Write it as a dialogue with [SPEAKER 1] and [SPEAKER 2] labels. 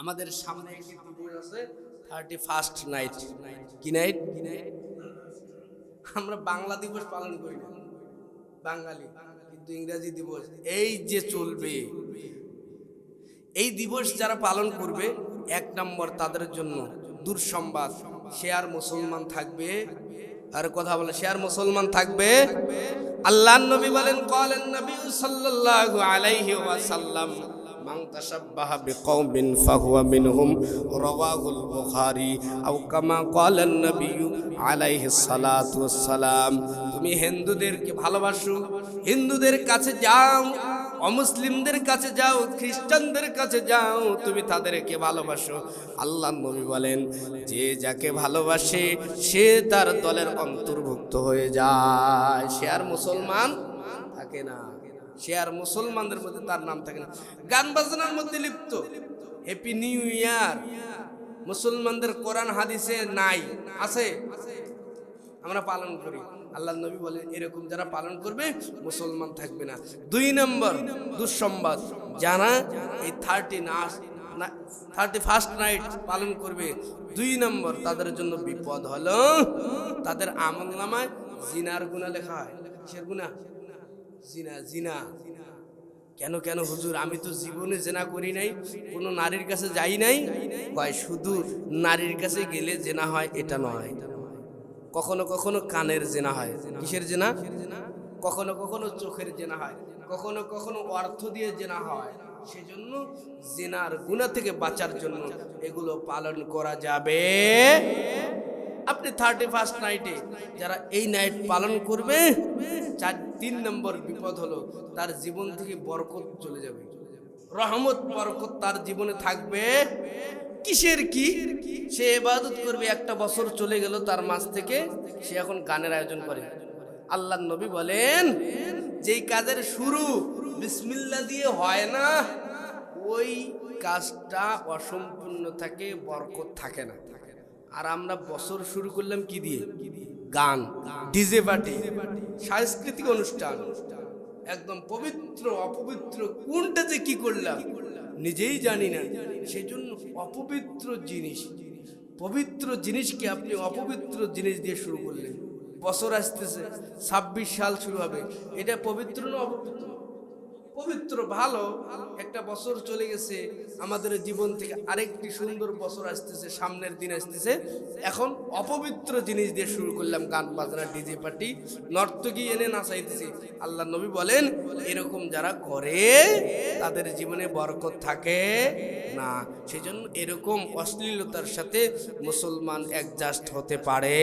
[SPEAKER 1] আমাদের সামনে একটি দিবস আছে থার্টি ফার্স্ট নাইট কি নাইট আমরা বাংলা দিবস পালন করি না, বাঙালি, কিন্তু ইংরাজি দিবস, এই যে চলবে, এই দিবস যারা পালন করবে, এক নম্বর তাদের জন্য দুঃসংবাদ, সে আর মুসলমান থাকবে, আর কথা বলে, সে আর মুসলমান থাকবে আল্লাহ নবী বলেন, কলেন নবী সাল্লাল্লাহু আলাইহি ওয়াসাল্লাম। মান তাশাব্বাহা বিকওমিন ফাহুয়া মিনহুম রাওয়াহুল বুখারী আও কামা ক্বালা নবী আলাইহি সালাতু ওয়াসসালাম। তুমি হিন্দুদেরকে ভালোবাসো, হিন্দুদের কাছে যাও, অমুসলিমদের কাছে যাও, খ্রিস্টানদের কাছে যাও, তুমি তাদেরকে ভালোবাসো। আল্লাহ নবী বলেন, যে যাকে ভালোবাসে, সে তার দলের অন্তর্ভুক্ত হয়ে যায়, সে আর মুসলমান থাকে না। সে আর মুসলমানদের মধ্যে তার নাম থাকে না। গান বাজনার মধ্যে লিপ্ত। হ্যাপি নিউ ইয়ার মুসলমানদের কোরআন হাদিসে নাই। আছে? আমরা পালন করি। আল্লাহ নবী বলেন এরকম যারা পালন করবে, মুসলমান থাকবে না। দুই নম্বর, দুঃসংবাদ। যারা এই থার্টি নাস থার্টি ফার্স্ট নাইট পালন করবে, দুই নম্বর, তাদের জন্য বিপদ হলো, তাদের আমল নামায় জিনার গুণা লেখা হয়। কিসের গুণা জিনা জিনা। কেন কেন, হুজুর? আমি তো জীবনে জেনা করি নাই, কোনো নারীর কাছে যাই নাই। কয় শুধু নারীর কাছে গেলে জেনা হয়, এটা নয়। কখনো কখনো কানের জেনা হয়। কিসের জেনা? কখনো কখনো চোখের জেনা হয়। কখনো কখনো অর্থ দিয়ে জেনা হয়। সেজন্য জেনার গুণা থেকে বাঁচার জন্য এগুলো পালন করা যাবে। আপনি থার্টি ফার্স্ট নাইটে যারা এই নাইট পালন করবে, চার, তিন নম্বর বিপদ হলো তার জীবন থেকে বরকত চলে যাবে। রহমত, বরকত তার জীবনে থাকবে। কিসের কি? সে এবাদত করবে, একটা বছর চলে গেল তার মাঝ থেকে, সে এখন গানের আয়োজন করে। আল্লাহ নবী বলেন, যেই কাজের শুরু বিসমিল্লা দিয়ে হয় না, ওই কাজটা অসম্পূর্ণ থাকে, বরকত থাকে না। আর আমরা বছর শুরু করলাম কি দিয়ে? গান, ডিজে পার্টি, সাংস্কৃতিক অনুষ্ঠান। একদম পবিত্র, অপবিত্র, কোনটা যে কি করলাম, নিজেই জানি না। সেই জন্য অপবিত্র জিনিস, পবিত্র জিনিসকে আপনি অপবিত্র জিনিস দিয়ে শুরু করলেন। বছর আসতেছে, ছাব্বিশ সাল শুরু হবে। এটা পবিত্র না অপবিত্র? পবিত্র, ভালো একটা বছর চলে গেছে, আমাদের জীবন থেকে আরেকটি সুন্দর বছর আসতেছে, সামনের দিন আসতেছে। এখন অপবিত্র জিনিস দিয়ে শুরু করলাম গান বাজনা, ডিজে পার্টি, নর্তকী এনে নাচাইতেছি। আল্লাহ নবী বলেন, এরকম যারা করে, তাদের জীবনে বরকত থাকে না। সেজন্য এরকম অশ্লীলতার সাথে মুসলমান অ্যাডজাস্ট হতে পারে।